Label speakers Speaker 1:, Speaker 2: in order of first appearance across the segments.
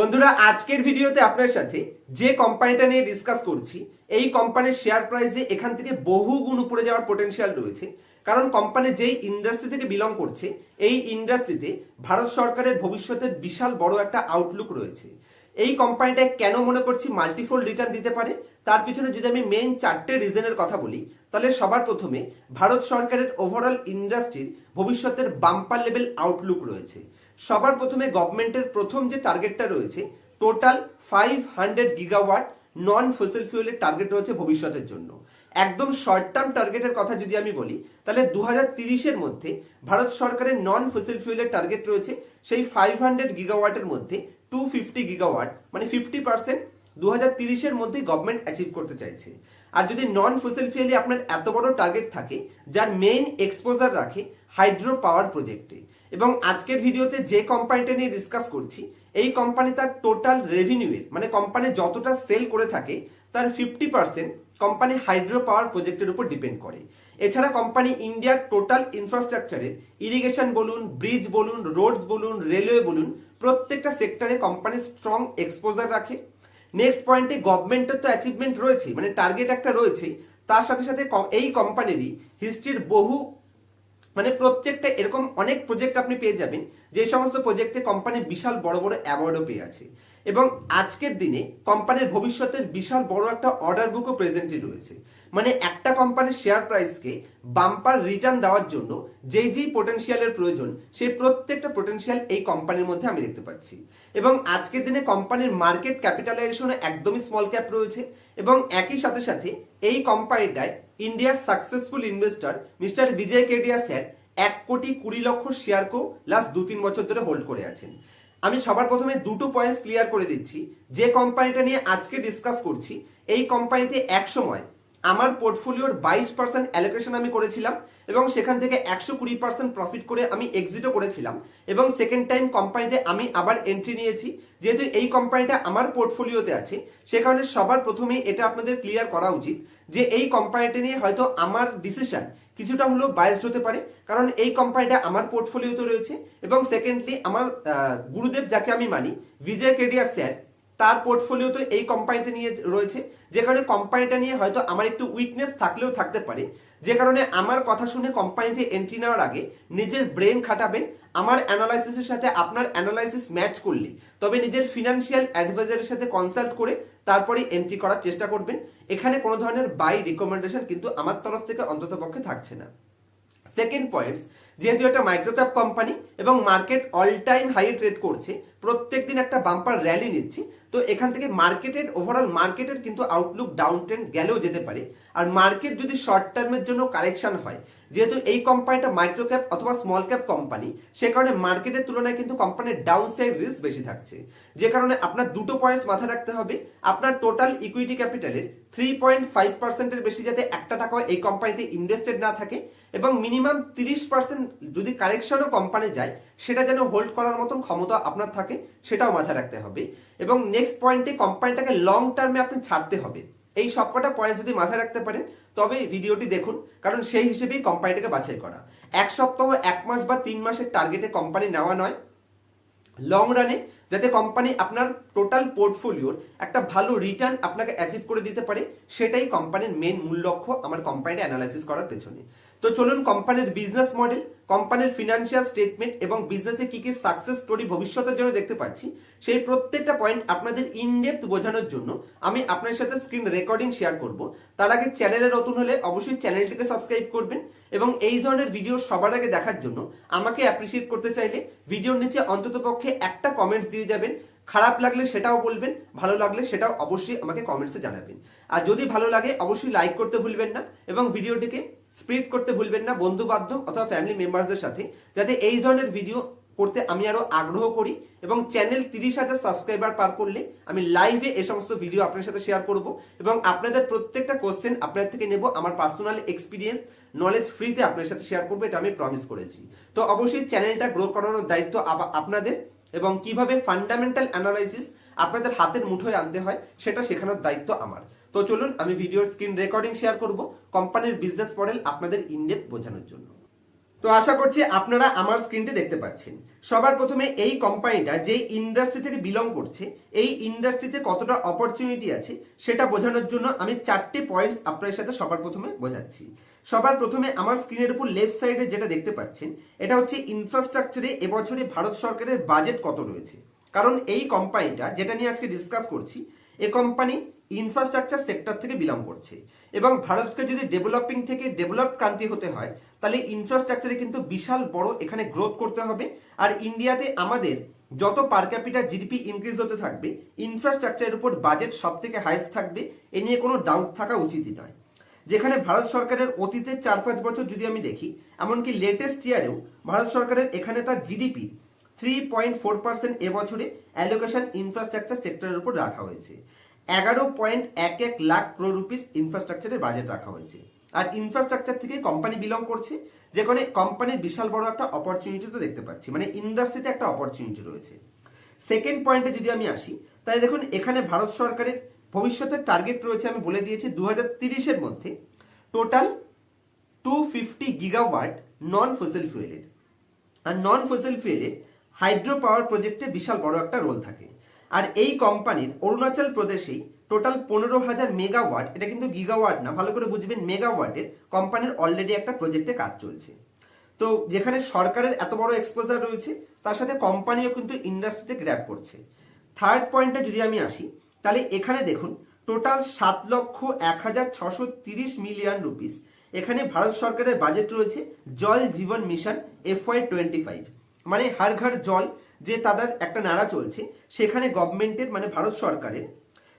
Speaker 1: বন্ধুরা, আজকের ভিডিওতে আপনার সাথে যে কোম্পানিটা নিয়ে ডিসকাস করছি, এই কোম্পানির শেয়ার প্রাইসে এখান থেকে বহু গুণ উপরে যাওয়ার পোটেনশিয়াল রয়েছে। কারণ কোম্পানি যেই ইন্ডাস্ট্রি থেকে বিলং করছে, এই ইন্ডাস্ট্রিতে ভারত সরকারের ভবিষ্যতের বিশাল বড় একটা আউটলুক রয়েছে। এই কোম্পানিটায় কেন মনে করছি মাল্টিফোল রিটার্ন দিতে পারে? তার পিছনে যদি আমি মেইন চারটে রিজনের কথা বলি, তাহলে সবার প্রথমে ভারত সরকারের ওভারঅল ইন্ডাস্ট্রির ভবিষ্যতের বাম্পার লেভেল আউটলুক রয়েছে। সবার প্রথমে গভর্নমেন্টের প্রথম যে টার্গেটটা রয়েছে total five hundred gigawatt non fossil ফিউলের target রয়েছে ভবিষ্যতের জন্য। একদম শর্ট টার্ম টার্গেটের কথা যদি আমি বলি, তাহলে দু তিরিশের মধ্যে ভারত সরকারের নন ফসিল ফিউলের টার্গেট রয়েছে, সেই ফাইভ হান্ড্রেড গিগাওয়াটের মধ্যে টু ফিফটি গিগাওয়াট মানে ফিফটি পার্সেন্ট দু তিরিশের মধ্যেই গভর্নমেন্ট অ্যাচিভ করতে চাইছে। আর যদি নন ফসিল ফিউলে আপনার এত বড় টার্গেট থাকে, যার মেইন এক্সপোজার রাখে হাইড্রো পাওয়ার প্রজেক্টে এবং আজকের ভিডিওতে যে কোম্পানিটা নিয়ে ডিসকাস করছি, এই কোম্পানি তার টোটাল রেভিনিউয়ের মানে কোম্পানি যতটা সেল করে থাকে, তার fifty percent company hydro power প্রজেক্টের উপর ডিপেন্ড করে। এছাড়া কোম্পানি ইন্ডিয়ার টোটাল ইনফ্রাস্ট্রাকচারে ইরিগেশন বলুন ব্রিজ বলুন রোডস বলুন রেলওয়ে বলুন, প্রত্যেকটা সেক্টরে কোম্পানি স্ট্রং এক্সপোজার রাখে। নেক্সট পয়েন্টে গভর্নমেন্টের তো অ্যাচিভমেন্ট রয়েছে মানে টার্গেট একটা রয়েছে, তার সাথে সাথে এই কোম্পানিরই হিস্ট্রির বহু মানে প্রত্যেকটা এরকম অনেক প্রজেক্ট আপনি পেয়ে যাবেন, যে সমস্ত প্রজেক্টে কোম্পানি বিশাল বড় বড় অ্যাওয়ার্ডও পেয়ে আছে। এবং আজকের দিনে কোম্পানির ভবিষ্যতের বিশাল বড় একটা অর্ডার বুকও প্রেজেন্টই রয়েছে। মানে একটা কোম্পানির শেয়ার প্রাইসকে বাম্পার রিটার্ন দেওয়ার জন্য যে যেই পোটেন্সিয়ালের প্রয়োজন, সেই প্রত্যেকটা পোটেন্সিয়াল এই কোম্পানির মধ্যে আমি দেখতে পাচ্ছি। এবং আজকের দিনে কোম্পানির মার্কেট ক্যাপিটালাইজেশন একদমই স্মল ক্যাপ রয়েছে এবং একই সাথে সাথে এই কোম্পানিটায় ইন্ডিয়ার successful investor mister Vijay Kedia sir এক কোটি কুড়ি লক্ষ শেয়ারকেও লাস্ট দু তিন বছর ধরে হোল্ড করে আছেন। আমি সবার প্রথমে দুটো পয়েন্টস ক্লিয়ার করে দিচ্ছি। যে কোম্পানিটা নিয়ে আজকে ডিসকাস করছি, এই কোম্পানিতে এক সময় আমার পোর্টফোলিওর বাইশ পার্সেন্ট অ্যালোকেশন আমি করেছিলাম। এবং সেখান থেকে একশো কুড়ি পার্সেন্ট প্রফিট করে আমি এক্সিটও করেছিলাম। এবং সেকেন্ড টাইম কোম্পানিতে আমি আবার এন্ট্রি নিয়েছি। যেহেতু এই কোম্পানিটা আমার পোর্টফোলিওতে আছে, সে কারণে সবার প্রথমেই এটা আপনাদের ক্লিয়ার করা উচিত যে এই কোম্পানিটা নিয়ে হয়তো আমার ডিসিশন কিছুটা হলেও বায়াসড হতে পারে, কারণ এই কোম্পানিটা আমার পোর্টফোলিওতে রয়েছে এবং সেকেন্ডলি আমার গুরুদেব যাকে আমি মানি, বিজয় কেডিয়া স্যার তার পোর্টফোলিওতে এই কোম্পানিটা নিয়ে রয়েছে। যে কারণে কোম্পানিটা নিয়ে হয়তো আমার একটু উইকনেস থাকলেও থাকতে পারে। যে কারণে আমার কথা শুনে কোম্পানিতে এন্ট্রি নেওয়ার আগে নিজের ব্রেন খাটাবেন, আমার অ্যানালাইসিসের সাথে আপনার অ্যানালাইসিস ম্যাচ করলে। তবে নিজের ফিনান্সিয়াল অ্যাডভাইজারের সাথে কনসাল্ট করে তারপরে এন্ট্রি করার চেষ্টা করবেন। এখানে কোনো ধরনের বাই রিকমেন্ডেশন কিন্তু আমার তরফ থেকে অন্তত পক্ষে থাকছে না। সেকেন্ড পয়েন্টস যেহেতু একটা মাইক্রোক্যাপ কোম্পানি এবং market all time high trade করছে প্রত্যেক দিন একটা বাম্পার র্যালি নিচ্ছি, তো এখান থেকে মার্কেটের ওভারঅল মার্কেটের কিন্তু আউটলুক ডাউন ট্রেন্ড গেলেও যেতে পারে। আর মার্কেট যদি শর্ট টার্মের জন্য কারেকশন হয় যেহেতু এই কোম্পানিটা মাইক্রো ক্যাপ অথবা স্মল ক্যাপ কোম্পানি সে কারণে মার্কেটের তুলনায় কিন্তু কোম্পানির ডাউন সাইড রিস্ক বেশি থাকছে। যে কারণে আপনার দুটো পয়েন্টস মাথায় রাখতে হবে। আপনার টোটাল ইকুইটি ক্যাপিটালের থ্রি পয়েন্ট ফাইভ পার্সেন্টের বেশি যাতে একটা টাকাও এই কোম্পানিতে ইনভেস্টেড না থাকে এবং মিনিমাম তিরিশ পার্সেন্ট যদি কারেকশনও কোম্পানি যায়, সেটা যেন হোল্ড করার মতন ক্ষমতা আপনার থাকে, সেটাও মাথায় রাখতে হবে। এবং নেক্সট পয়েন্টে কোম্পানিটাকে লং টার্মে আপনি ছাড়তে হবে। এই সবকটা পয়েন্ট যদি মাথায় রাখতে পারেন তবে ভিডিওটি দেখুন, কারণ সেই হিসেবেই কোম্পানিটাকে বাছাই করা। এক সপ্তাহ, এক মাস বা তিন মাসের টার্গেটে কোম্পানি নেওয়া নয়। লং রানে যাতে কোম্পানি আপনার টোটাল পোর্টফোলিওর একটা ভালো রিটার্ন আপনাকে অ্যাচিভ করে দিতে পারে, সেটাই কোম্পানির মেন মূল লক্ষ্য আমার কোম্পানিটা অ্যানালাইসিস করার পেছনে। তো চলুন কোম্পানির বিজনেস মডেল কোম্পানির ফিনান্সিয়াল স্টেটমেন্ট এবং বিজনেসে কি কি সাকসেস স্টোরি ভবিষ্যতের জন্য দেখতে পাচ্ছি, সেই প্রত্যেকটা পয়েন্ট আপনাদের ইনডেপথ বোঝানোর জন্য আমি আপনার সাথে স্ক্রিন রেকর্ডিং শেয়ার করব। তার আগে চ্যানেলে নতুন হলে অবশ্যই চ্যানেলটিকে সাবস্ক্রাইব করবেন এবং এই ধরনের ভিডিও সবার আগে দেখার জন্য আমাকে অ্যাপ্রিসিয়েট করতে চাইলে ভিডিওর নিচে অন্তত পক্ষে একটা কমেন্ট দিয়ে যাবেন। খারাপ লাগলে সেটাও বলবেন, ভালো লাগলে সেটাও অবশ্যই আমাকে কমেন্টসে জানাবেন। আর যদি ভালো লাগে, অবশ্যই লাইক করতে ভুলবেন না এবং ভিডিওটিকে স্প্রিড করতে ভুলবেন না, বন্ধু বান্ধব অথবা ফ্যামিলি মেম্বারদের সাথে, যাতে এই ধরনের ভিডিও করতে আমি আরও আগ্রহ করি এবং চ্যানেল তিরিশ হাজার সাবস্ক্রাইবার পার করলে আমি লাইভে এই সমস্ত ভিডিও আপনার সাথে শেয়ার করব এবং আপনাদের প্রত্যেকটা কোশ্চেন আপনার থেকে নেব, আমার পার্সোনাল এক্সপিরিয়েন্স নলেজ ফ্রিতে আপনার সাথে শেয়ার করব, এটা আমি প্রমিস করেছি। তো অবশ্যই চ্যানেলটা গ্রো করানোর দায়িত্ব আপনাদের এবং কীভাবে ফান্ডামেন্টাল অ্যানালাইসিস আপনাদের হাতের মুঠোয় আনতে হয়, সেটা শেখানোর দায়িত্ব আমার। তো চলুন আমি ভিডিওর স্ক্রিন রেকর্ডিং শেয়ার করব কোম্পানির বিজনেস মডেল আপনাদের ইনডেপ বোঝানোর জন্য। তো আশা করছি আপনারা আমার স্ক্রিনটি দেখতে পাচ্ছেন। সবার প্রথমে এই কোম্পানিটা যে ইন্ডাস্ট্রি থেকে বিলং করছে, এই ইন্ডাস্ট্রিতে কতটা অপরচুনিটি আছে, সেটা বোঝানোর জন্য আমি চারটে পয়েন্টস আপনাদের সাথে সবার প্রথমে বোঝাচ্ছি। সবার প্রথমে আমার স্ক্রিনের উপর লেফট সাইডে যেটা দেখতে পাচ্ছেন, এটা হচ্ছে ইনফ্রাস্ট্রাকচারে এবছরে ভারত সরকারের বাজেট কত রয়েছে। কারণ এই কোম্পানিটা যেটা নিয়ে আজকে ডিসকাস করছি, এ কোম্পানি ইনফ্রাস্ট্রাকচার সেক্টর থেকে বিলং করছে। এবং ভারতকে যদি ডেভেলপিং থেকে ডেভেলপড কান্ট্রি হতে হয়, তাহলে ইনফ্রাস্ট্রাকচারে কিন্তু বিশাল বড় এখানে গ্রোথ করতে হবে। আর ইন্ডিয়াতে আমাদের যত পার ক্যাপিটাল জিডিপি ইনক্রিজ হতে থাকবে ইনফ্রাস্ট্রাকচারের উপর বাজেট সব থেকে হাইস্ট থাকবে, এ নিয়ে কোনো ডাউট থাকা উচিতই নয়। যেখানে ভারত সরকারের অতীতের চার পাঁচ বছর যদি আমি দেখি, এমনকি লেটেস্ট ইয়ারেও ভারত সরকারের এখানে তার GDP three point four percent এবছরে অ্যালোকেশন ইনফ্রাস্ট্রাকচার সেক্টরের উপর রাখা হয়েছে। এগারো পয়েন্ট এক এক লাখ ক্রোর রুপিস ইনফ্রাস্ট্রাকচারের বাজেট রাখা হয়েছে। আর ইনফ্রাস্ট্রাকচার থেকে কোম্পানি বিলং করছে, যেখানে কোম্পানির বিশাল বড় একটা অপরচুনিটি তো দেখতে পাচ্ছি মানে ইন্ডাস্ট্রিতে একটা অপরচুনিটি রয়েছে। সেকেন্ড পয়েন্টে যদি আমি আসি, তাহলে দেখুন, এখানে ভারত সরকারের ভবিষ্যতের টার্গেট রয়েছে, আমি বলে দিয়েছি দু হাজার মধ্যে। Total two fifty gigawatt non fossil ফুয়েলের আর নন ফসিল ফুয়েলের হাইড্রো পাওয়ার প্রজেক্টে বিশাল বড় একটা রোল থাকে। আর এই কোম্পানির অরুণাচল প্রদেশেই টোটাল পনেরো হাজার মেগাওয়াট এটা কিন্তু গিগাওয়াট না, ভালো করে বুঝবেন মেগাওয়াটের কোম্পানির অলরেডি একটা প্রজেক্টে কাজ চলছে। তো যেখানে সরকারের এত বড় এক্সপোজার রয়েছে, তার সাথে কোম্পানিও কিন্তু ইন্ডাস্ট্রিতে গ্র্যাপ করছে। থার্ড পয়েন্টে যদি আমি আসি, তাহলে এখানে দেখুন টোটাল সাত লক্ষ এক হাজার ছশো তিরিশ মিলিয়ন রুপিস এখানে ভারত সরকারের বাজেট রয়েছে, Jal Jeevan mission F Y twenty five মানে হার ঘর জল যে তাদের একটা নাড়া চলছে, সেখানে গভর্নমেন্টের মানে ভারত সরকারের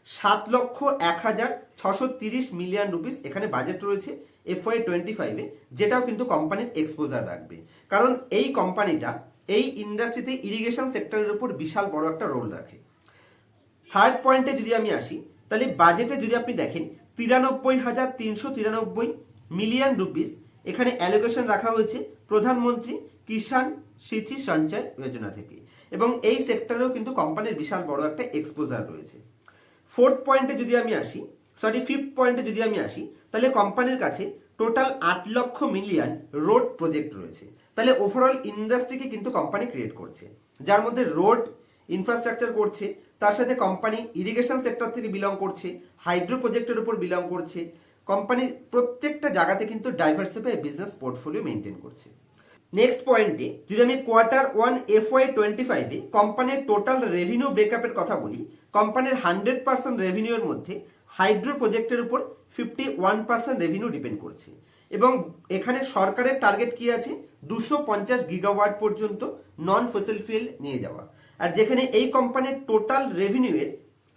Speaker 1: সাত লক্ষ এক হাজার ছশো তিরিশ মিলিয়ন রুপিস এখানে বাজেট রয়েছে এফ ওয়াই টোয়েন্টি ফাইভে যেটাও কিন্তু কোম্পানির এক্সপোজার রাখবে। কারণ এই কোম্পানিটা এই ইন্ডাস্ট্রিতে ইরিগেশন সেক্টরের উপর বিশাল বড় একটা রোল রাখে। থার্ড পয়েন্টে যদি আমি আসি, তাহলে বাজেটে যদি আপনি দেখেন, তিরানব্বই হাজার তিনশো তিরানব্বই মিলিয়ন রুপিস এখানে অ্যালোকেশন রাখা হয়েছে প্রধানমন্ত্রী কিষাণ সিঁচি সঞ্চয় যোজনা থেকে। এবং এই সেক্টরেও কিন্তু কোম্পানির বিশাল বড় একটা এক্সপোজার রয়েছে। ফোর্থ পয়েন্টে যদি আমি আসি সরি ফিফথ পয়েন্টে যদি আমি আসি, তাহলে কোম্পানির কাছে টোটাল আট লক্ষ মিলিয়ন রোড প্রজেক্ট রয়েছে। তাহলে ওভারঅল ইন্ডাস্ট্রিকে কিন্তু কোম্পানি ক্রিয়েট করছে। যার মধ্যে রোড ইনফ্রাস্ট্রাকচার করছে, তার সাথে কোম্পানি ইরিগেশন সেক্টর থেকে বিলং করছে হাইড্রো প্রজেক্টের উপর বিলং করছে। কোম্পানির প্রত্যেকটা জায়গাতে কিন্তু ডাইভার্সিফাই বিজনেস পোর্টফোলিও মেনটেন করছে। নেক্সট পয়েন্টে যদি আমি quarter one F Y twenty ফাইভে কোম্পানির টোটাল রেভিনিউ ব্রেকআপের কথা বলি কোম্পানির হান্ড্রেড পার্সেন্ট রেভিনিউর মধ্যে হাইড্রো প্রজেক্টের উপর fifty one percent revenue depend করছে। এবং এখানে সরকারের টার্গেট কি আছে? দুশো পঞ্চাশ গিগাওয়াট পর্যন্ত নন ফসিল ফুয়েল নিয়ে যাওয়া। আর যেখানে এই কোম্পানির total রেভিনিউয়ের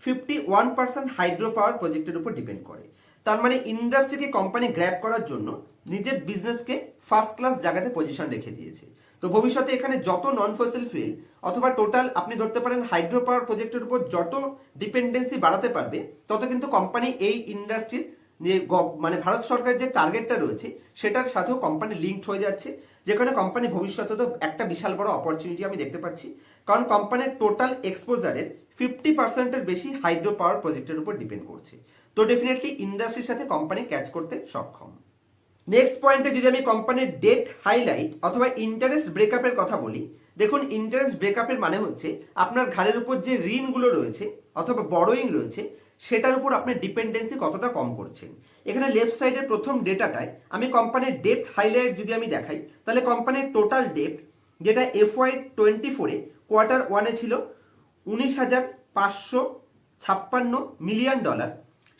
Speaker 1: fifty one percent hydro power প্রজেক্টের উপর ডিপেন্ড করে। তার মানে ইন্ডাস্ট্রিকে কোম্পানি গ্র্যাপ করার জন্য নিজের বিজনেসকে ফার্স্ট ক্লাস জায়গাতে পজিশন রেখে দিয়েছে। তো ভবিষ্যতে এখানে যত নন ফসিল ফিল অথবা টোটাল আপনি ধরতে পারেন হাইড্রো পাওয়ার প্রজেক্টের উপর যত ডিপেন্ডেন্সি বাড়াতে পারবে, তত কিন্তু কোম্পানি এই ইন্ডাস্ট্রির মানে ভারত সরকারের যে টার্গেটটা রয়েছে, সেটার সাথেও কোম্পানি লিঙ্কড হয়ে যাচ্ছে। যেখানে কোম্পানি ভবিষ্যতে তো একটা বিশাল বড় অপরচুনিটি আমি দেখতে পাচ্ছি। কারণ কোম্পানির টোটাল এক্সপোজারের ফিফটি পার্সেন্টের বেশি হাইড্রো পাওয়ার প্রজেক্টের উপর ডিপেন্ড করছে। তো ডেফিনেটলি ইন্ডাস্ট্রির সাথে কোম্পানি ক্যাচ করতে সক্ষম। নেক্সট পয়েন্টে যদি আমি কোম্পানির ডেট হাইলাইট অথবা ইন্টারেস্ট ব্রেকআপের কথা বলি, দেখুন ইন্টারেস্ট ব্রেকআপের মানে হচ্ছে আপনার ঘাড়ের উপর যে ঋণগুলো রয়েছে অথবা বড়োয়িং রয়েছে, সেটার উপর আপনার ডিপেন্ডেন্সি কতটা কম করছেন এখানে লেফট সাইডের প্রথম ডেটাটায় আমি কোম্পানির ডেট হাইলাইট যদি আমি দেখাই, তাহলে কোম্পানির টোটাল ডেট যেটা এফ ওয়াই টোয়েন্টি ফোরে কোয়ার্টার ওয়ানে ছিল উনিশ হাজার পাঁচশো ছাপ্পান্ন মিলিয়ন ডলার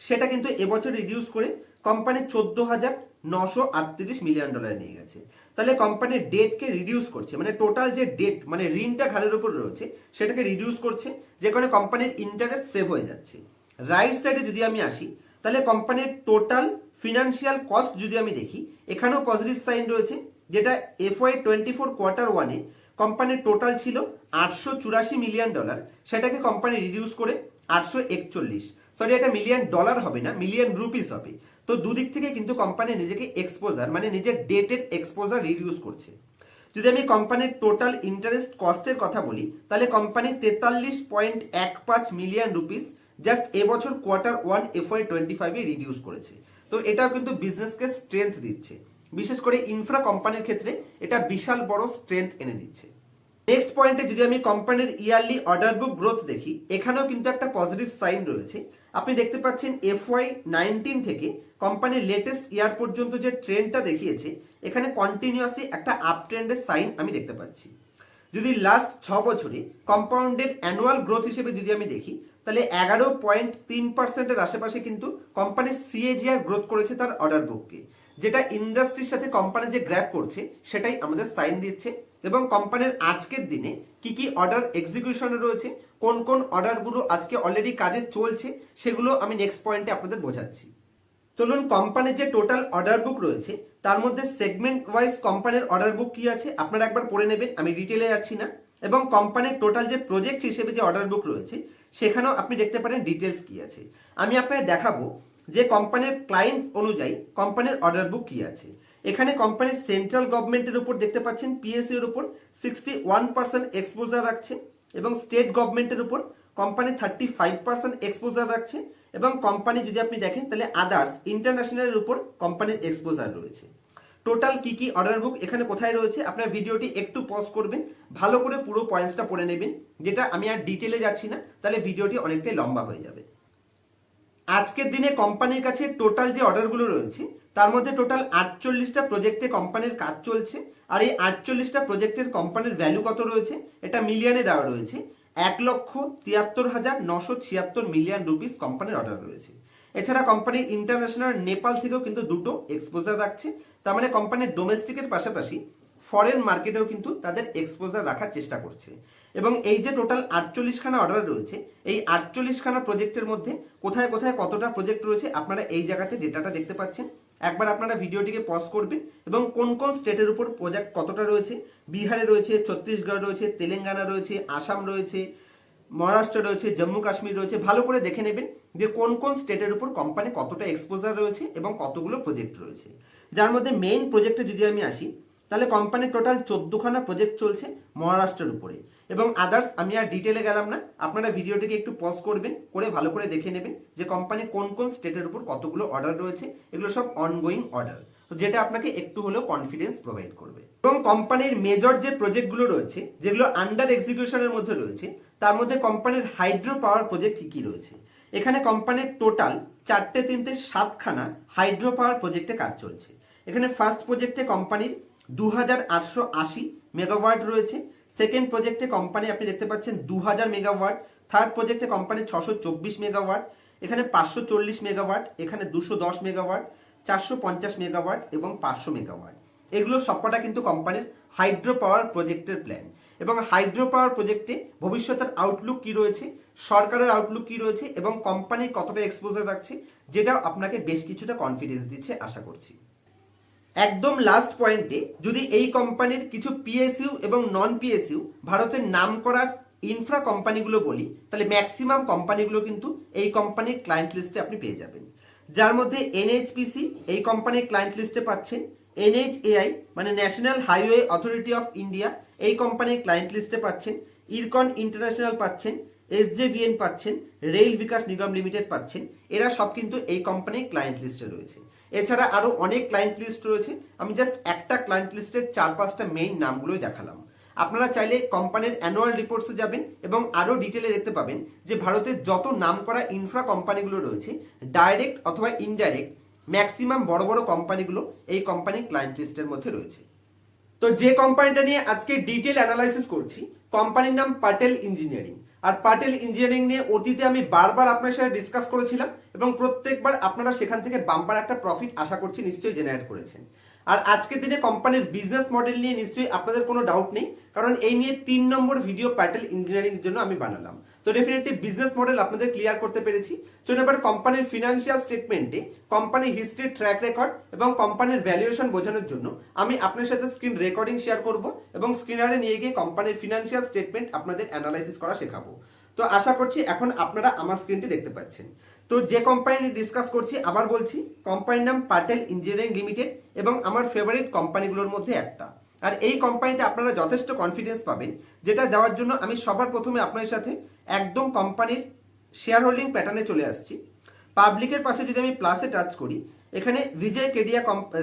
Speaker 1: সেটা কিন্তু এবছর রিডিউস করে কোম্পানি চোদ্দ হাজার নশো আটত্রিশ মিলিয়ন ডলার নিয়ে গেছে। তাহলে কোম্পানির ডেটকে রিডিউস করছে। মানে টোটাল যে ডেট মানে ঋণটা ঘাড়ের উপর রয়েছে, সেটাকে রিডিউস করছে, যে কারণে কোম্পানির ইন্টারেস্ট সেভ হয়ে যাচ্ছে। রাইট সাইডে যদি আমি আসি, তাহলে কোম্পানির টোটাল ফিনান্সিয়াল কস্ট যদি আমি দেখি, এখানেও পজিটিভ সাইন রয়েছে, যেটা F Y twenty four quarter ওয়ানে কোম্পানির টোটাল ছিল আটশো চুরাশি মিলিয়ন ডলার, সেটাকে কোম্পানি রিডিউস করে আটশো একচল্লিশ। সরি এটা মিলিয়ন ডলার হবে না মিলিয়ন রুপিস হবে। তো দুদিক থেকে কিন্তু কোম্পানি নিজেকে এক্সপোজার মানে নিজের ডেটের এক্সপোজার রিডিউস করছে। যদি আমি কোম্পানির টোটাল ইন্টারেস্ট কস্টের কথা বলি, তাহলে কোম্পানি তেতাল্লিশ পয়েন্ট এক পাঁচ মিলিয়ন রুপিস জাস্ট এবছর quarter one F Y twenty ফাইভে রিডিউস করেছে। তো এটাও কিন্তু বিজনেসকে স্ট্রেংথ দিচ্ছে। বিশেষ করে ইনফ্রা কোম্পানির ক্ষেত্রে এটা বিশাল বড় স্ট্রেংথ এনে দিচ্ছে। নেক্সট পয়েন্টে যদি আমি কোম্পানির ইয়ারলি অর্ডার বুক গ্রোথ দেখি, এখানেও কিন্তু একটা পজিটিভ সাইন রয়েছে। আপনি দেখতে পাচ্ছেন এফ ওয়াই নাইনটিন থেকে কোম্পানির লেটেস্ট ইয়ার পর্যন্ত যে ট্রেন্ডটা দেখিয়েছে, এখানে কন্টিনিউয়াসলি একটা আপ ট্রেন্ডের সাইন আমি দেখতে পাচ্ছি। যদি লাস্ট ছ বছরে কম্পাউন্ডেড অ্যানুয়াল গ্রোথ হিসেবে যদি আমি দেখি, তাহলে এগারো পয়েন্ট তিন পার্সেন্টের আশেপাশে কিন্তু কোম্পানি সিএজিআর গ্রোথ করেছে তার অর্ডার বুককে যেটা ইন্ডাস্ট্রির সাথে কোম্পানি যে গ্র্যাপ করছে, সেটাই আমাদের সাইন দিচ্ছে এবং কোম্পানির আজকের দিনে কি কি অর্ডার এক্সিকিউশনে রয়েছে, কোন কোন অর্ডারগুলো আজকে অলরেডি কাজে চলছে, সেগুলো আমি নেক্সট পয়েন্টে আপনাদের বোঝাচ্ছি। চলুন কোম্পানির যে টোটাল অর্ডার বুক রয়েছে, তার মধ্যে সেগমেন্ট ওয়াইজ কোম্পানির অর্ডার বুক কি আছে, আপনারা একবার পড়ে নেবেন, আমি ডিটেলে যাচ্ছি না। এবং কোম্পানির টোটাল যে প্রজেক্ট হিসেবে যে অর্ডার বুক রয়েছে, সেখানেও আপনি দেখতে পারেন ডিটেলস কি আছে। আমি আপনাকে দেখাবো যে কোম্পানির ক্লায়েন্ট অনুযায়ী কোম্পানির অর্ডার বুক কি আছে। এখানে কোম্পানির সেন্ট্রাল গভর্নমেন্টের উপর দেখতে পাচ্ছেন পিএসসি এর উপর সিক্সটি ওয়ান পার্সেন্ট এক্সপোজার রাখছে এবং স্টেট গভর্নমেন্টের উপর company thirty five percent exposure রাখছে এবং কোম্পানি যদি আপনি দেখেন, তাহলে আদার্স ইন্টারন্যাশনালের উপর কোম্পানির এক্সপোজার রয়েছে। টোটাল কি কি অর্ডার বুক এখানে কোথায় রয়েছে, আপনার ভিডিওটি একটু পজ করবেন, ভালো করে পুরো পয়েন্টসটা পড়ে নেবেন, যেটা আমি আর ডিটেলে যাচ্ছি না, তাহলে ভিডিওটি অনেকটাই লম্বা হয়ে যাবে। আজকের দিনে কোম্পানির কাছে টোটাল যে অর্ডারগুলো রয়েছে, তার মধ্যে টোটাল আটচল্লিশটা প্রজেক্টে কোম্পানির কাজ চলছে, আর এই আটচল্লিশটা প্রজেক্টের কোম্পানির ভ্যালু কত রয়েছে, এটা মিলিয়নে দেওয়া রয়েছে। এক লক্ষ তিয়াত্তর হাজার নশো ছিয়াত্তর মিলিয়ন রুপিস কোম্পানির অর্ডার রয়েছে। এছাড়া কোম্পানি ইন্টারন্যাশনাল নেপাল থেকেও কিন্তু দুটো এক্সপোজার রাখছে, তার মানে কোম্পানির ডোমেস্টিকের পাশাপাশি ফরেন মার্কেটেও কিন্তু তাদের এক্সপোজার রাখার চেষ্টা করছে। এবং এই যে টোটাল আটচল্লিশখানা অর্ডার রয়েছে, এই আটচল্লিশখানা প্রজেক্টের মধ্যে কোথায় কোথায় কতটা প্রজেক্ট রয়েছে, আপনারা এই জায়গাতে ডেটাটা দেখতে পাচ্ছেন। একবার আপনারা ভিডিওটিকে পজ করবেন এবং কোন কোন স্টেটের উপর প্রজেক্ট কতটা রয়েছে, বিহারে রয়েছে, ছত্তিশগড় রয়েছে, তেলেঙ্গানা রয়েছে, আসাম রয়েছে, মহারাষ্ট্র রয়েছে, জম্মু কাশ্মীর রয়েছে, ভালো করে দেখে নেবেন যে কোন কোন স্টেটের উপর কোম্পানি কতটা এক্সপোজার রয়েছে এবং কতগুলো প্রজেক্ট রয়েছে। যার মধ্যে মেইন প্রজেক্টে যদি আমি আসি, তাহলে কোম্পানির টোটাল চোদ্দখানা প্রজেক্ট চলছে মহারাষ্ট্রের উপরে। এবং আদার্স আমি আর ডিটেলে গেলাম না। আপনারা ভিডিওটিকে একটু পজ করবেন, করে ভালো করে দেখে নেবেন যে কোম্পানি কোন কোন স্টেটের উপর কতগুলো অর্ডার রয়েছে। এগুলো সব অনগোয়িং অর্ডার যেটা আপনাকে একটু হলেও কনফিডেন্স প্রোভাইড করবে। এবং কোম্পানির মেজর যে প্রজেক্টগুলো রয়েছে, যেগুলো আন্ডার এক্সিকিউশনের মধ্যে রয়েছে, তার মধ্যে কোম্পানির হাইড্রো পাওয়ার প্রজেক্ট কি কি রয়েছে? এখানে কোম্পানির টোটাল চারটে, তিনটে, সাতখানা হাইড্রো পাওয়ার প্রজেক্টে কাজ চলছে। এখানে ফার্স্ট প্রজেক্টে কোম্পানির দু হাজার আটশো আশি মেগাওয়াট রয়েছে। সেকেন্ড প্রজেক্টে কোম্পানি আপনি দেখতে পাচ্ছেন দু হাজার মেগাওয়াট থার্ড প্রজেক্টে কোম্পানি ছশো চব্বিশ মেগাওয়াট এখানে পাঁচশো চল্লিশ মেগাওয়াট এখানে দুশো দশ মেগাওয়াট চারশো পঞ্চাশ মেগাওয়াট এবং পাঁচশো মেগাওয়াট এগুলো সবকটা কিন্তু কোম্পানির হাইড্রো পাওয়ার প্রজেক্টের প্ল্যান এবং হাইড্রো পাওয়ার প্রজেক্টে ভবিষ্যতের আউটলুক কি রয়েছে, সরকারের আউটলুক কি রয়েছে এবং কোম্পানি কতটা এক্সপোজার রাখছে যেটা আপনাকে বেশ কিছুটা কনফিডেন্স দিচ্ছে, আশা করছি। একদম লাস্ট পয়েন্টে যদি এই কোম্পানির কিছু পিএসইউ এবং নন পিএসইউ ভারতের নাম করা ইনফ্রা কোম্পানিগুলো বলি, তাহলে ম্যাক্সিমাম কোম্পানিগুলো কিন্তু এই কোম্পানির ক্লায়েন্ট লিস্টে আপনি পেয়ে যাবেন। যার মধ্যে এনএইচপিসি এই কোম্পানির ক্লায়েন্ট লিস্টে পাচ্ছেন এনএইচএআই মানে national highway authority of India এই কোম্পানির ক্লায়েন্ট লিস্টে পাচ্ছেন ইরকন ইন্টারন্যাশনাল পাচ্ছেন এসজেভিএন পাচ্ছেন, রেল বিকাশ নিগম লিমিটেড পাচ্ছেন, এরা সব কিন্তু এই কোম্পানির ক্লায়েন্ট লিস্টে রয়েছে। এছাড়া আরও অনেক ক্লায়েন্ট লিস্ট রয়েছে, আমি জাস্ট একটা ক্লায়েন্ট লিস্টের চার পাঁচটা মেইন নামগুলোই দেখালাম। আপনারা চাইলে কোম্পানির অ্যানুয়াল রিপোর্টসে যাবেন এবং আরও ডিটেলে দেখতে পাবেন যে ভারতের যত নাম করা ইনফ্রা কোম্পানিগুলো রয়েছে ডাইরেক্ট অথবা ইনডাইরেক্ট ম্যাক্সিমাম বড় বড় কোম্পানিগুলো এই কোম্পানির ক্লায়েন্ট লিস্টের মধ্যে রয়েছে। তো যে কোম্পানিটা নিয়ে আজকে ডিটেল অ্যানালাইসিস করছি কোম্পানির নাম পাটেল ইঞ্জিনিয়ারিং আর পাটেল ইঞ্জিনিয়ারিং নিয়ে অতীতে আমি বারবার আপনার সাথে ডিসকাস করেছিলাম এবং প্রত্যেকবার আপনারা সেখান থেকে বাম্পার একটা প্রফিট আশা করছি নিশ্চয়ই জেনারেট করেছেন। আর আজকের দিনে কোম্পানির বিজনেস মডেল নিয়ে নিশ্চয়ই আপনাদের কোনো ডাউট নেই, কারণ এই নিয়ে তিন নম্বর ভিডিও প্যাটেল ইঞ্জিনিয়ারিং জন্য আমি বানালাম। তো ডেফিনেটলি বিজনেস মডেল আপনাদের ক্লিয়ার করতে পেরেছি। চলুন এবার কোম্পানির ফিনান্সিয়াল স্টেটমেন্টে কোম্পানি হিস্ট্রি ট্র্যাক রেকর্ড এবং কোম্পানির ভ্যালুয়েশন বোঝানোর জন্য আমি আপনার সাথে স্ক্রিন রেকর্ডিং শেয়ার করব এবং স্ক্রিনারে নিয়ে গিয়ে কোম্পানির ফিনান্সিয়াল স্টেটমেন্ট আপনাদের অ্যানালাইসিস করা শেখাবো। তো আশা করছি এখন আপনারা আমার স্ক্রিনটি দেখতে পাচ্ছেন। তো যে কোম্পানি ডিসকাস করছি, আবার বলছি কোম্পানির নাম পাটেল ইঞ্জিনিয়ারিং লিমিটেড এবং আমার ফেভারিট কোম্পানিগুলোর মধ্যে একটা। আর এই কোম্পানিতে আপনারা যথেষ্ট কনফিডেন্স পাবেন, যেটা দেওয়ার জন্য আমি সবার প্রথমে আপনার সাথে একদম কোম্পানির শেয়ার হোল্ডিং প্যাটার্নে চলে আসছি। পাবলিকের পাশে যদি আমি প্লাসে টাচ করি, এখানে বিজয় কেডিয়া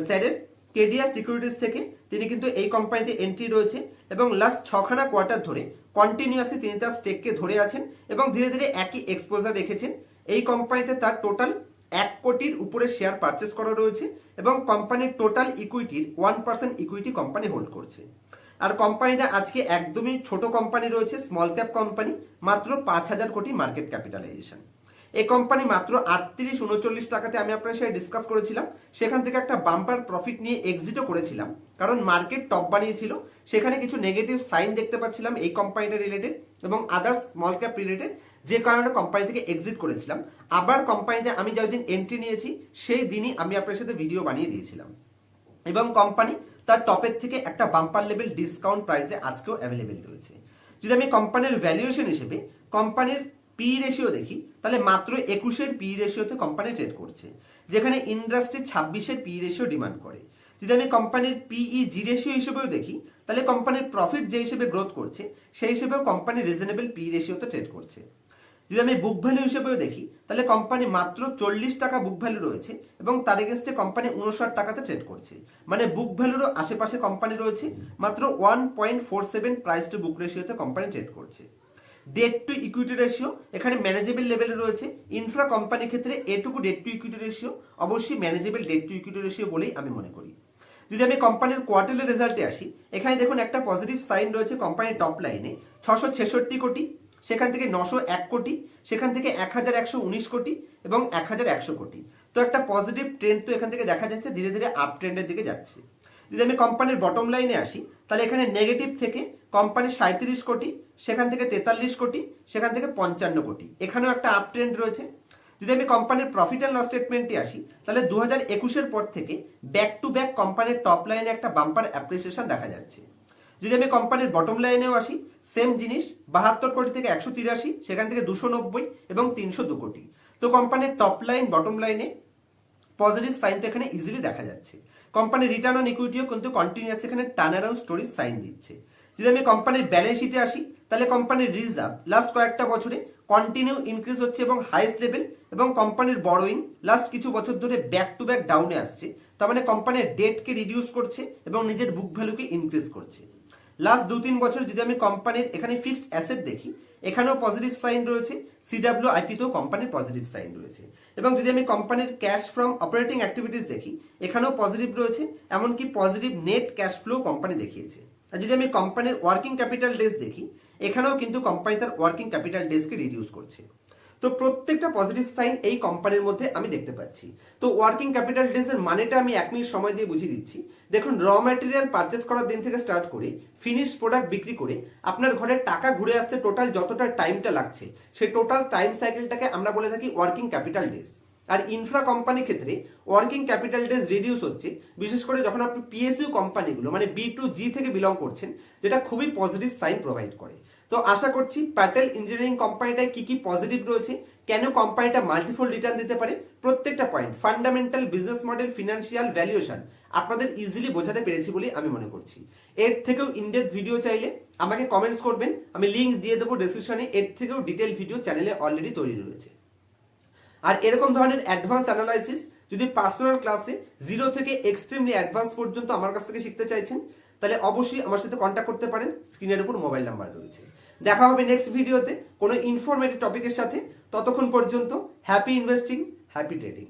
Speaker 1: স্যারের কেডিয়া সিকিউরিটিজ থেকে তিনি কিন্তু এই কোম্পানিতে এন্ট্রি রয়েছে এবং লাস্ট ছখানা কোয়ার্টার ধরে কন্টিনিউয়াসলি তিনি তার স্টেককে ধরে আছেন এবং ধীরে ধীরে একই এক্সপোজার রেখেছেন। এই কোম্পানিতে তার টোটাল এক কোটির উপরে শেয়ার পারচেস করা রয়েছে এবং কোম্পানির total ইকুইটির one percent equity company hold করছে। আর কোম্পানিটা আজকে একদমই ছোট কোম্পানি রয়েছে স্মল ক্যাপ কোম্পানি মাত্র পাঁচ হাজার কোটি মার্কেট ক্যাপিটালাইজেশন এই কোম্পানি মাত্র আটত্রিশ, উনচল্লিশ টাকাতে আমি আপনার সাথে ডিসকাস করেছিলাম। সেখান থেকে একটা বাম্পার প্রফিট নিয়ে এক্সিটও করেছিলাম। কারণ মার্কেট টপ বানিয়েছিল, সেখানে কিছু নেগেটিভ সাইন দেখতে পাচ্ছিলাম এই কোম্পানিটা রিলেটেড এবং আদার্স স্মল ক্যাপ রিলেটেড যে কারণে কোম্পানি থেকে এক্সিট করেছিলাম। আবার কোম্পানিতে আমি যেদিন এন্ট্রি নিয়েছি, সেই দিনই আমি আপনার সাথে ভিডিও বানিয়ে দিয়েছিলাম। এবং কোম্পানি তার টপের থেকে একটা বাম্পার লেভেল ডিসকাউন্ট প্রাইসে আজকেও অ্যাভেলেবেল রয়েছে। যদি আমি কোম্পানির ভ্যালুয়েশন হিসেবে কোম্পানির পি রেশিও দেখি, তাহলে মাত্র একুশের পি রেশিওতে কোম্পানি ট্রেড করছে। যেখানে ইন্ডাস্ট্রি ছাব্বিশের পি রেশিও ডিমান্ড করে। যদি আমি কোম্পানির পিই জি রেশিও হিসেবেও দেখি, তাহলে কোম্পানির প্রফিট যে হিসেবে গ্রোথ করছে, সেই হিসেবেও কোম্পানি রিজনেবল পি রেশিওতে ট্রেড করছে। যদি আমি বুক ভ্যালু হিসেবেও দেখি, তাহলে কোম্পানি মাত্র চল্লিশ টাকা বুক ভ্যালু রয়েছে এবং তার এগেনস্টে কোম্পানি উনষাট টাকাতে ট্রেড করছে। মানে বুক ভ্যালুরও আশেপাশে কোম্পানি রয়েছে, মাত্র one point four seven price to book রেশিওতে company trade করছে। ডেট টু ইকুইটি রেশিও এখানে ম্যানেজেবল লেভেলে রয়েছে। ইনফ্রা কোম্পানির ক্ষেত্রে এটুকু ডেট টু ইকুইটি রেশিও অবশ্যই manageable debt to equity ratio বলেই আমি মনে করি। যদি আমি কোম্পানির কোয়ার্টারলি রেজাল্টে আসি, এখানে দেখুন একটা পজিটিভ সাইন রয়েছে কোম্পানির টপ লাইনে ছশো ছেষট্টি কোটি। সেখান থেকে নশো এক কোটি, সেখান থেকে এক হাজার একশো উনিশ কোটি এবং এক হাজার একশো কোটি। তো একটা পজিটিভ ট্রেন্ড তো এখান থেকে দেখা যাচ্ছে, ধীরে ধীরে আপ ট্রেন্ডের দিকে যাচ্ছে। যদি আমি কোম্পানির বটম লাইনে আসি, তাহলে এখানে নেগেটিভ থেকে কোম্পানির সাঁত্রিশ কোটি, সেখান থেকে তেতাল্লিশ কোটি, সেখান থেকে পঞ্চান্ন কোটি। এখানেও একটা আপ ট্রেন্ড রয়েছে। যদি আমি কোম্পানির প্রফিট অ্যান্ড লস স্টেটমেন্টে আসি, তাহলে দু হাজার একুশের পর থেকে ব্যাক টু ব্যাক কোম্পানির টপ লাইনে একটা বাম্পার অ্যাপ্রিসিয়েশন দেখা যাচ্ছে। যদি আমি কোম্পানির বটম লাইনেও আসি সেম জিনিস, বাহাত্তর কোটি থেকে একশো তিরাশি, সেখান থেকে দুশো নব্বই এবং তিনশো দু কোটি। তো কোম্পানির টপ লাইন বটম লাইনে পজিটিভ সাইন তো এখানে ইজিলি দেখা যাচ্ছে। কোম্পানির রিটার্ন অন ইকুইটিও কিন্তু কন্টিনিউয়াস এখানে টার্ন অ্যারাউন্ড স্টোরি সাইন দিচ্ছে। যদি আমি কোম্পানির ব্যালেন্স শিটে আসি, তাহলে কোম্পানির রিজার্ভ লাস্ট কয়েকটা বছরে কন্টিনিউ ইনক্রিজ হচ্ছে এবং হাইস্ট লেভেল এবং কোম্পানির বড়োইং লাস্ট কিছু বছর ধরে ব্যাক টু ব্যাক ডাউনে আসছে। তার মানে কোম্পানির ডেটকে রিডিউস করছে এবং নিজের বুক ভ্যালুকে ইনক্রিজ করছে। লাস্ট দু তিন বছর যদি আমি কোম্পানির এখানে ফিক্সড অ্যাসেট দেখি, এখানেও পজিটিভ সাইন রয়েছে সিডাব্লিউ আইপিতেও কোম্পানির পজিটিভ সাইন রয়েছে। এবং যদি আমি কোম্পানির ক্যাশ ফ্রম অপারেটিং অ্যাক্টিভিটিস দেখি, এখানেও পজিটিভ রয়েছে, এমনকি positive net cash flow company দেখিয়েছে। আর যদি আমি কোম্পানির ওয়ার্কিং ক্যাপিটাল ডেজ দেখি, এখানেও কিন্তু কোম্পানি তার ওয়ার্কিং ক্যাপিটাল ডেজকে রিডিউস করছে। তো প্রত্যেকটা পজিটিভ সাইন এই কোম্পানির মধ্যে আমি দেখতে পাচ্ছি। তো ওয়ার্কিং ক্যাপিটাল ডেজ এর মানেটা আমি এক মিনিট সময় দিয়ে বুঝিয়ে দিচ্ছি। দেখুন র ম্যাটেরিয়াল পারচেস করার দিন থেকে স্টার্ট করে ফিনিশ প্রোডাক্ট বিক্রি করে, আপনার ঘরে টাকা ঘুরে আসতে টোটাল যতটা টাইমটা লাগছে সেই টোটাল টাইম সাইকেলটাকে আমরা বলে থাকি ওয়ার্কিং ক্যাপিটাল ডেজ আর ইনফ্রা কোম্পানির ক্ষেত্রে ওয়ার্কিং ক্যাপিটাল ডেজ রিডিউস হচ্ছে, বিশেষ করে যখন আপনি পিএসইউ কোম্পানিগুলো মানে বি টু জি থেকে বিলং করছেন, যেটা খুবই পজিটিভ সাইন প্রোভাইড করে। তো আশা করছি প্যাটেল ইঞ্জিনিয়ারিং কোম্পানিটায় কি কি পজিটিভ রয়েছে, কেন কোম্পানিটা মাল্টিফোল রিটার্ন দিতে পারে, প্রত্যেকটা point fundamental business model financial valuation আপনাদের ইজিলি বোঝাতে পেরেছি বলে আমি মনে করছি। এর থেকেও ইনডেপ ভিডিও চাইলে আমাকে কমেন্টস করবেন, আমি লিঙ্ক দিয়ে দেবো ডিসক্রিপশনে এর থেকেও ডিটেল ভিডিও চ্যানেলে অলরেডি তৈরি রয়েছে। আর এরকম ধরনের অ্যাডভান্স অ্যানালাইসিস যদি পার্সোনাল ক্লাসে জিরো থেকে এক্সট্রিমলি অ্যাডভান্স পর্যন্ত আমার কাছ থেকে শিখতে চাইছেন, তাহলে অবশ্যই আমার সাথে কন্ট্যাক্ট করতে পারেন স্ক্রিনের উপর মোবাইল নাম্বার রয়েছে। দেখা হবে নেক্সট ভিডিওতে কোনো ইনফরমেটিভ টপিকের সাথে। ততক্ষণ পর্যন্ত হ্যাপি ইনভেস্টিং হ্যাপি ট্রেডিং